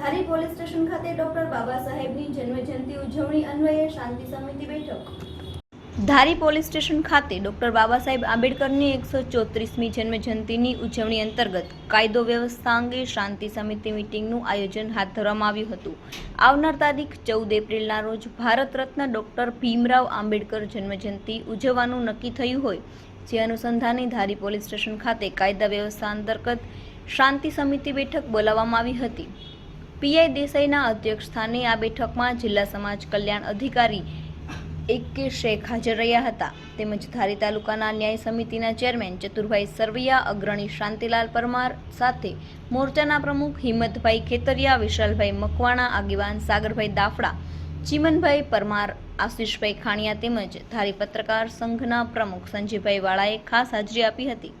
ધારી police station ખાતે doctor Baba સાહેબની જન્મજયંતિ ઉજવણી અન્વયે શાંતિ સમિતિ બેઠક. ધારી પોલીસ સ્ટેશન ખાતે ડોક્ટર બાબા સાહેબ આંબેડકરની એકસો ચોત્રીસમી જન્મજયંતિની ઉજવણી અંતર્ગત કાયદો વ્યવસ્થા અંગે શાંતિ સમિતિ મિટિંગનું આયોજન હાથ ધરવામાં આવ્યું હતું. આવનાર તારીખ ચૌદ એપ્રિલના રોજ ભારત રત્ન ડોક્ટર ભીમરાવ આંબેડકર જન્મજયંતિ ઉજવવાનું નક્કી થયું હોય, જે અનુસંધાને ધારી પોલીસ સ્ટેશન ખાતે કાયદા વ્યવસ્થા અંતર્ગત શાંતિ સમિતિ બેઠક બોલાવવામાં આવી હતી. પીઆઈ દેસાઈના અધ્યક્ષસ્થાને આ બેઠકમાં જિલ્લા સમાજ કલ્યાણ અધિકારી એક શેખ હાજર રહ્યા હતા. તેમજ ધારી તાલુકાના ન્યાય સમિતિના ચેરમેન ચતુરભાઈ સરવૈયા, અગ્રણી શાંતિલાલ પરમાર સાથે મોરચાના પ્રમુખ હિંમતભાઈ ખેતરિયા, વિશાલભાઈ મકવાણા, આગેવાન સાગરભાઈ દાફડા, ચીમનભાઈ પરમાર, આશીષભાઈ ખાણિયા તેમજ ધારી પત્રકાર સંઘના પ્રમુખ સંજયભાઈ વાળાએ ખાસ હાજરી આપી હતી.